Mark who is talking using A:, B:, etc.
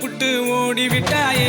A: புட்டு ஓடிவிட்டாயே.